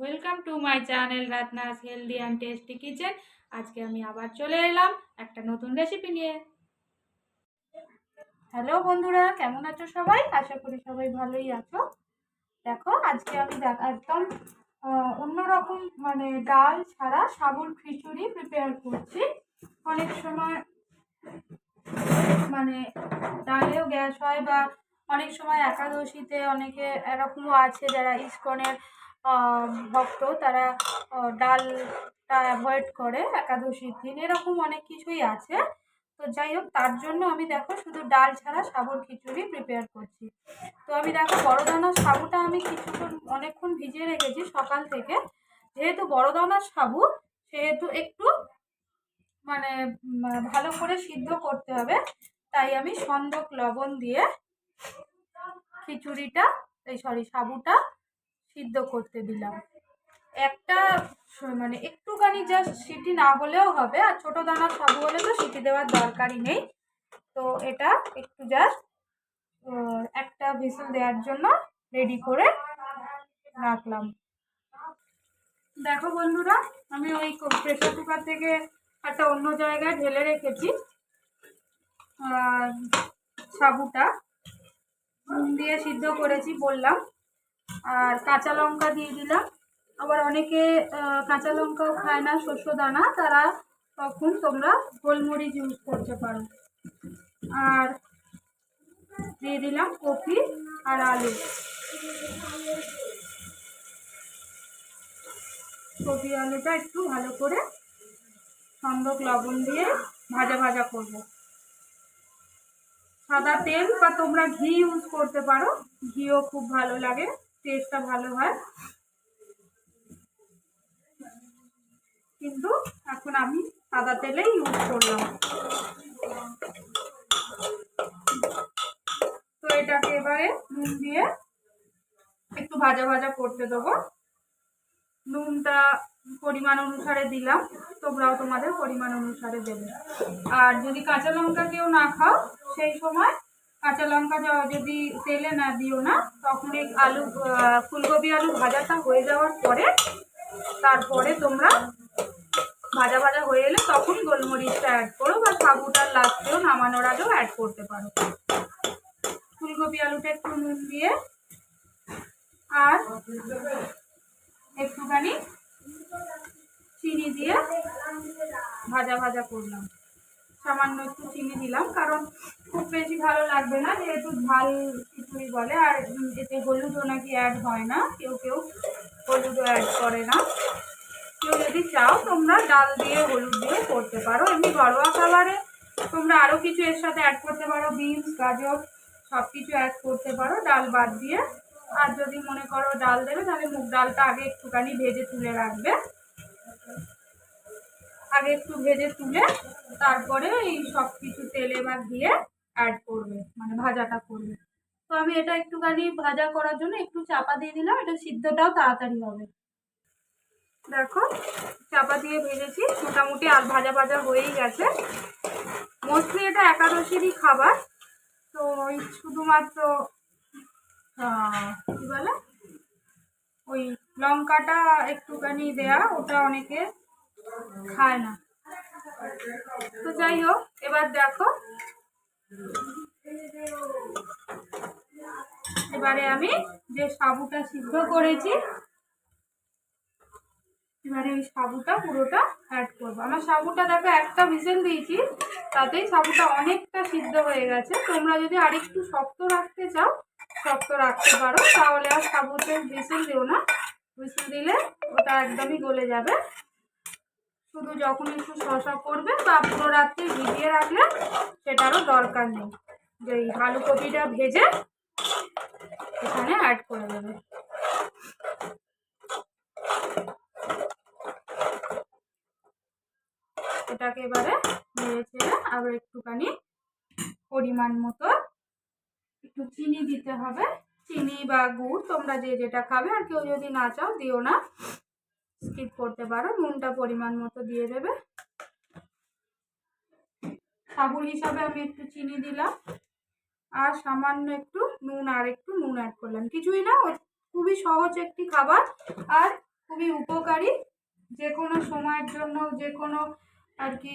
Welcome to my channel Ratna's healthy and tasty kitchen আজকে আমি আবার চলে এলাম একটা নতুন রেসিপি নিয়ে। হ্যালো বন্ধুরা, কেমন আছো সবাই? আশা করি সবাই ভালোই আছো। দেখো, আজকে আমি একদম অন্যরকম মানে ডাল ছাড়া সাবুর খিচুড়ি প্রিপেয়ার করছি। অনেক সময় মানে ডালেও গ্যাস হয় বা অনেক সময় একাদশীতে অনেকে এরকমও আছে যারা ইস্কনের ভক্ত, তারা ডালটা অ্যাভয়েড করে একাদশীর দিন। এরকম অনেক কিছুই আছে। তো যাই হোক, তার জন্য আমি দেখো শুধু ডাল ছাড়া সাবুর খিচুড়ি প্রিপেয়ার করছি। তো আমি দেখো বড় দানার সাবুটা আমি কিছুক্ষণ, অনেকক্ষণ ভিজিয়ে রেখেছি সকাল থেকে। যেহেতু বড় দানার সাবু, সেহেতু একটু মানে ভালো করে সিদ্ধ করতে হবে। তাই আমি সন্দক লবণ দিয়ে খিচুড়িটা, এই সরি সাবুটা সিদ্ধ করতে দিলাম। একটা মানে একটুখানি জাস্ট সিটি না হলেও হবে, আর ছোট দানা সাবু হলে তো সিটি দেওয়ার দরকারই নেই। তো এটা একটু জাস্ট একটা ভিসেল দেওয়ার জন্য রেডি করে রাখলাম। দেখো বন্ধুরা, আমি ওই প্রেশার কুকার থেকে একটা অন্য জায়গায় ঢেলে রেখেছি সাবুটা। দিয়ে সিদ্ধ করেছি বললাম। আর কাঁচা লঙ্কা দিয়ে দিলাম। আবার অনেকে কাঁচা লঙ্কাও খায় না, শস্য দানা, তারা তখন তোমরা গোলমরিচ ইউজ করতে পারো। আর দিয়ে দিলাম কপি আর আলু। কপি আলুটা একটু ভালো করে সন্দক লবণ দিয়ে ভাজা ভাজা করব। সাদা তেল বা তোমরা ঘি ইউজ করতে পারো, ঘিও খুব ভালো লাগে। টেস্টটা ভালো হয়। কিন্তু এখন আমি সাদা তেলেই ইউজ করলাম। তো এটাকে এবারে নুন দিয়ে একটু ভাজা ভাজা করতে দেবো। নুনটা পরিমাণ অনুসারে দিলাম, তোমরাও তোমাদের পরিমাণ অনুসারে দেবে। আর যদি কাঁচা লঙ্কা কেউ না খাও, সেই সময় কাঁচা লঙ্কা যদি তেলে না দিও না, তখন এই আলু ফুলকপি আলু ভাজাটা হয়ে যাওয়ার পরে, তারপরে তোমরা ভাজা ভাজা হয়ে এলে তখন গোলমরিচটা অ্যাড করো বা সাবুটার লাস্টেও নামানোর আগেও অ্যাড করতে পারো। ফুলকপি আলুটা একটু নুন দিয়ে, আর একটুখানি চিনি দিয়ে ভাজা ভাজা করলাম। সামান্য একটু চিনি দিলাম, কারণ খুব বেশি ভালো লাগবে না, যেহেতু ঝাল খিচুড়ি বলে, আর এতে হলুদও নাকি অ্যাড হয় না, কেউ কেউ হলুদও অ্যাড করে না। কেউ যদি চাও, তোমরা ডাল দিয়ে, হলুদ দিয়ে করতে পারো। এমনি ঘরোয়া খাবারে তোমরা আরও কিছু এর সাথে অ্যাড করতে পারো বিনস গাজর সব কিছু অ্যাড করতে পারো, ডাল বাদ দিয়ে। আর যদি মনে করো ডাল দেবে, তাহলে মুগ ডালটা আগে একটুখানি ভেজে তুলে রাখবে। আগে একটু ভেজে তুলে তারপরে এই সব কিছু তেলে বা দিয়ে অ্যাড করবে মানে ভাজাটা করবে। তো আমি এটা একটুখানি ভাজা করার জন্য একটু চাপা দিয়ে দিলাম, এটা সিদ্ধটাও তাড়াতাড়ি হবে। দেখো, চাপা দিয়ে ভেজেছি, মোটামুটি আর ভাজা ভাজা হয়েই গেছে। মোস্টলি এটা একাদশীরই খাবার, তো ওই শুধুমাত্র কি বলে? ওই লঙ্কাটা একটুখানি দেয়া, ওটা অনেকে খায় না। তো যাই হোক, এবার দেখো। এবারে আমি যে সাবুটা সিদ্ধ করেছি, এবারে ওই সাবুটা পুরোটা অ্যাড করব। আমার সাবুটা দেখো, একটা ভিসেল দিয়েছি, তাতেই সাবুটা অনেকটা সিদ্ধ হয়ে গেছে। তোমরা যদি আরেকটু শক্ত রাখতে চাও, শক্ত রাখতে পারো, তাহলে আর সাবুতে ভিসেল দিও না। ভিসেল দিলে ওটা একদমই গলে যাবে। শুধু যখন একটু শশা করবে বা পুরো রাত্রি ভিজিয়ে রাখলে সেটারও দরকার নেই। যে আলু কপিটা ভেজে এখানে অ্যাড করে দেবে। এটাকে এবারে নেড়ে ছেড়ে আবার একটুখানি পরিমাণ মতো একটু চিনি দিতে হবে। চিনি বা গুড় তোমরা যে যেটা খাবে আর কেউ যদি না চাও দিও না। স্কিপ করতে পারো। নুনটা পরিমাণ মতো দিয়ে দেবে। সাবুর হিসাবে আমি একটু চিনি দিলাম। আর সামান্য একটু নুন আর একটু নুন অ্যাড করলাম। কিছুই না খুবই সহজ একটি খাবার আর খুবই উপকারী। যে কোনো সময়ের জন্য যে কোনো আর কি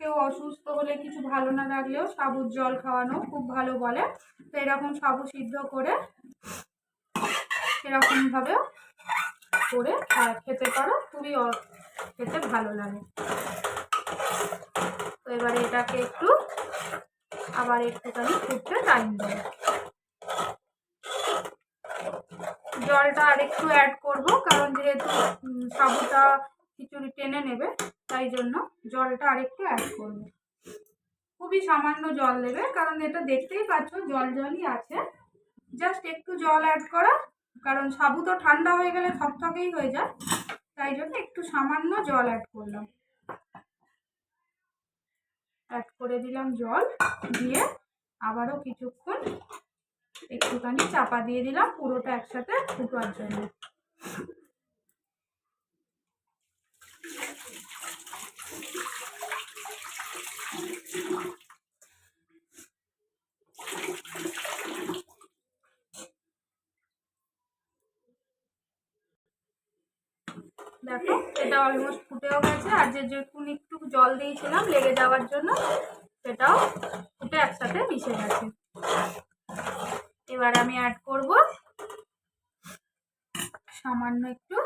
কেউ অসুস্থ হলে কিছু ভালো না লাগলেও সাবুর জল খাওয়ানো খুব ভালো বলে। তো এরকম সাবু সিদ্ধ করে এরকমভাবে করে খেতে পারো। খুবই খেতে ভালো লাগে। তো এবারে এটাকে একটু আবার একটুখানি ফুটতে টাইম দেবো। জলটা আরেকটু অ্যাড করব, কারণ যেহেতু সাবুটা খিচুড়ি টেনে নেবে, তাই জন্য জলটা আর একটু অ্যাড করব। খুবই সামান্য জল দেবে, কারণ এটা দেখতেই পাচ্ছ জল জলই আছে। জাস্ট একটু জল অ্যাড করা কারণ সাবু তো ঠান্ডা হয়ে গেলে থকথকেই হয়ে যায়। তাই জন্য একটু সামান্য জল অ্যাড করলাম। অ্যাড করে দিলাম জল, দিয়ে আবারও কিছুক্ষণ একটুখানি চাপা দিয়ে দিলাম পুরোটা একসাথে ফুটোয়ার জন্য। দেখো এটা অলমোস্ট ফুটেও গেছে। আর যে যেটুকুন একটু জল দিয়েছিলাম লেগে যাওয়ার জন্য, সেটাও ফুটে একসাথে মিশে গেছে। এবার আমি অ্যাড করব সামান্য একটু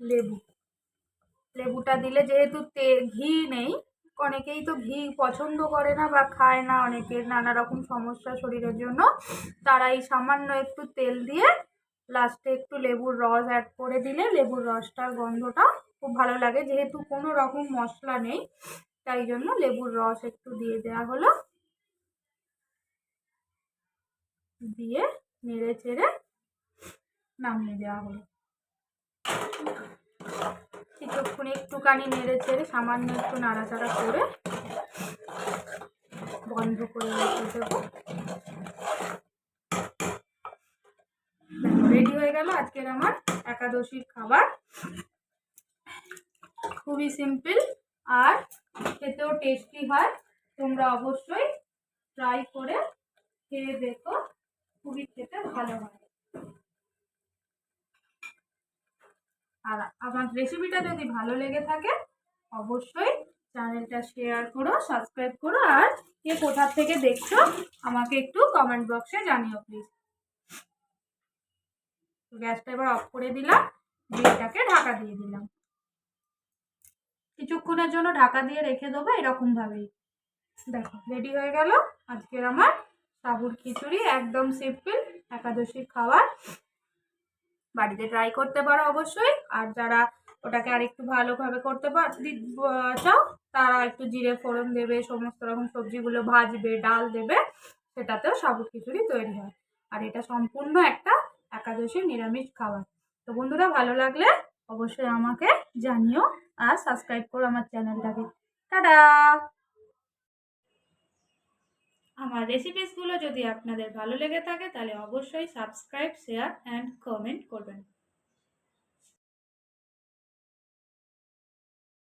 লেবু। লেবুটা দিলে যেহেতু তে, ঘি নেই, অনেকেই তো ঘি পছন্দ করে না বা খায় না অনেকের নানা রকম সমস্যা শরীরের জন্য তারা এই সামান্য একটু তেল দিয়ে লাস্টে একটু লেবুর রস অ্যাড করে দিলে লেবুর রসটার গন্ধটা খুব ভালো লাগে। যেহেতু কোনো রকম মশলা নেই, তাই জন্য লেবুর রস একটু দিয়ে দেওয়া হলো। দিয়ে নেড়ে চেড়ে নামিয়ে দেওয়া হলো। কিছুক্ষণ একটুখানি নেড়ে চেড়ে সামান্য একটু নাড়াচাড়া করে বন্ধ করে রেখে দেবো। রেডি হয়ে গেল আজকের আমার একাদশীর খাবার। খুবই সিম্পল আর খেতেও টেস্টি হয়। তোমরা অবশ্যই ট্রাই করে খেয়ে দেখো, খুবই খেতে ভালো হয়। আর আমার রেসিপিটা যদি ভালো লেগে থাকে, অবশ্যই চ্যানেলটা শেয়ার করো সাবস্ক্রাইব করো, আর কে কোথা থেকে দেখছ, আমাকে একটু কমেন্ট বক্সে জানিও প্লিজ গ্যাসটা এবার অফ করে দিলাম, দিয়ে ঢাকা দিয়ে দিলাম। কিছুক্ষণের জন্য ঢাকা দিয়ে রেখে দেবো এরকম ভাবেই দেখো রেডি হয়ে গেল আজকের আমার সাবুর খিচুড়ি, একদম সিম্পল একাদশীর খাবার। বাড়িতে ট্রাই করতে পারো অবশ্যই। আর যারা ওটাকে আরেকটু ভালোভাবে করতে চাও, তারা একটু জিরে ফোড়ন দেবে, সমস্ত রকম সবজিগুলো ভাজবে, ডাল দেবে, সেটাতেও সাবু খিচুড়ি তৈরি হয়। আর এটা সম্পূর্ণ একটা একাদশীর নিরামিষ খাবার। তো বন্ধুরা, ভালো লাগলে অবশ্যই আমাকে জানিও আর সাবস্ক্রাইব করো আমার চ্যানেলটাকে টাটা! আমার রেসিপিসগুলো যদি আপনাদের ভালো লেগে থাকে, তাহলে অবশ্যই সাবস্ক্রাইব শেয়ার অ্যান্ড কমেন্ট করবেন।